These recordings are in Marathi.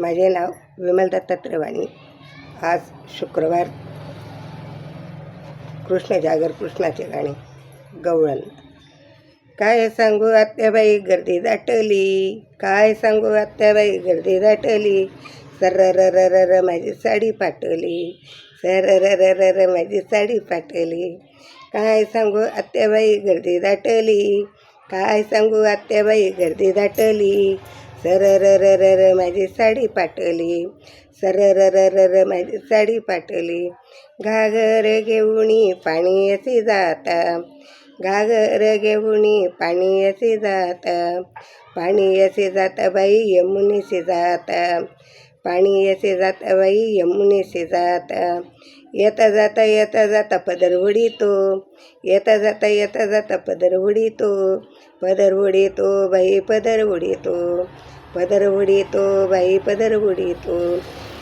माझे नाव विमल दत्तात्रवाणी आज शुक्रवार कृष्ण जागर कृष्णाचे गाणे. गवळण. काय सांगू आत्याबाई गर्दी दाटली. काय सांगू आत्याबाई गर्दी दाटली. सर र र माझी साडी पाटली सर र र माझी साडी पाटली काय सांगू आत्याबाई गर्दी दाटली. काय सांगू आत्याबाई गर्दी दाटली. सर र र र र माझी साडी फाटली सर र र र र माझी साडी फाटली घागर घेऊन पाणी असे जाता. घागर घेऊन पाणी असे जाता. पाणी असे जाता बाई यमुनीशी जाता. पाणी येसे जाता बाई यमुनेसे जाता. येता जाता येता जाता पदर उडीतो. येता जाता येता जाता पदर उडीतो. पदर उडीतो बाई पदर उडीतो. पदर उडीतो बाई पदर उडीतो.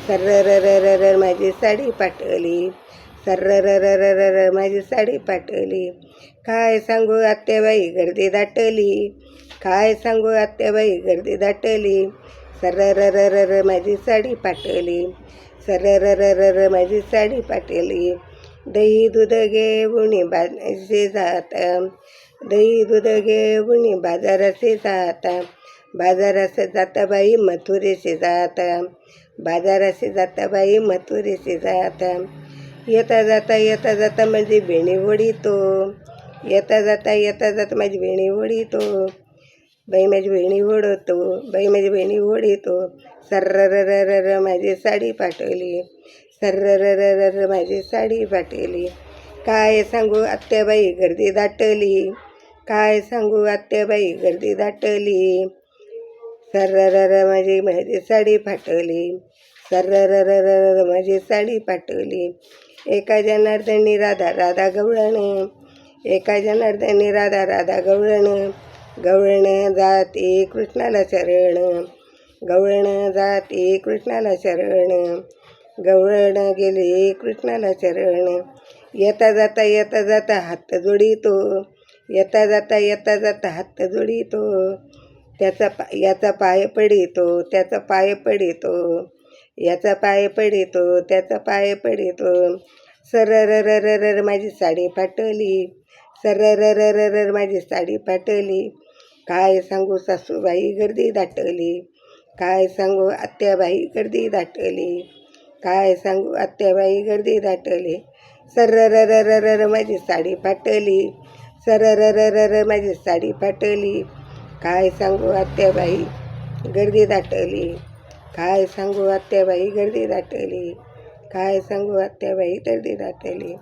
सर्र र र माझी साडी पाटली सर्र र र र र र माझी साडी पाटली काय सांगू आत्याबाई गर्दी दाटली काय सांगू आत्याबाई गर्दी दाटली सर्र र र र र माझी साडी पाटली सर्र र र र र माझी साडी पाटली दही दूध घेऊन बाजाराचे जात दही दूध घेऊन बाजाराचे जात बाजाराचे जाता बाई मथुरेशी जात बाजाराशी जाता बाई मथुरेशी जात येता जाता येता जाता माझी बेणी ओढितो. येता जाता येता जाता माझी बेणी ओढितो. बाई माझी बहिणी ओढवतो बाई माझी बहिणी ओढितो. सर्र माझी साडी पाठवली सर्र माझी साडी पाठवली. काय सांगू आत्याबाई गर्दी दाटली काय सांगू आत्याबाई गर्दी दाटली. सर्र माझी माझी साडी फाटली सर्र माझी साडी फाटली एका जनार्दनी राधा राधा गवळण. एका जनार्दनी राधा राधा गवळण. गवळण जाते कृष्णाला शरण. गवळण जाते कृष्णाला शरण. गवळण गेले कृष्णाला शरण. येता जाता येता जाता हात जोडितो. येता जाता येता जाता हात जोडितो. त्याचा पा याचा पाय पडितो त्याचा पाय पडितो. याचा पाय पडितो त्याचा पाय पडितो. सर र र माझी साडी फाटली सर र माझी साडी फाटली. काय सांगू सासूबाई गर्दी दाटली काय सांगू आत्याबाई गर्दी दाटली काय सांगू आत्याबाई गर्दी दाटली. सर र र माझी साडी फाटली सर र माझी साडी फाटली. काय सांगू आत्याबाई गर्दी दाटली. काय सांगू आत्याबाई गर्दी दाटली काय सांगू आत्याबाई गर्दी दाटली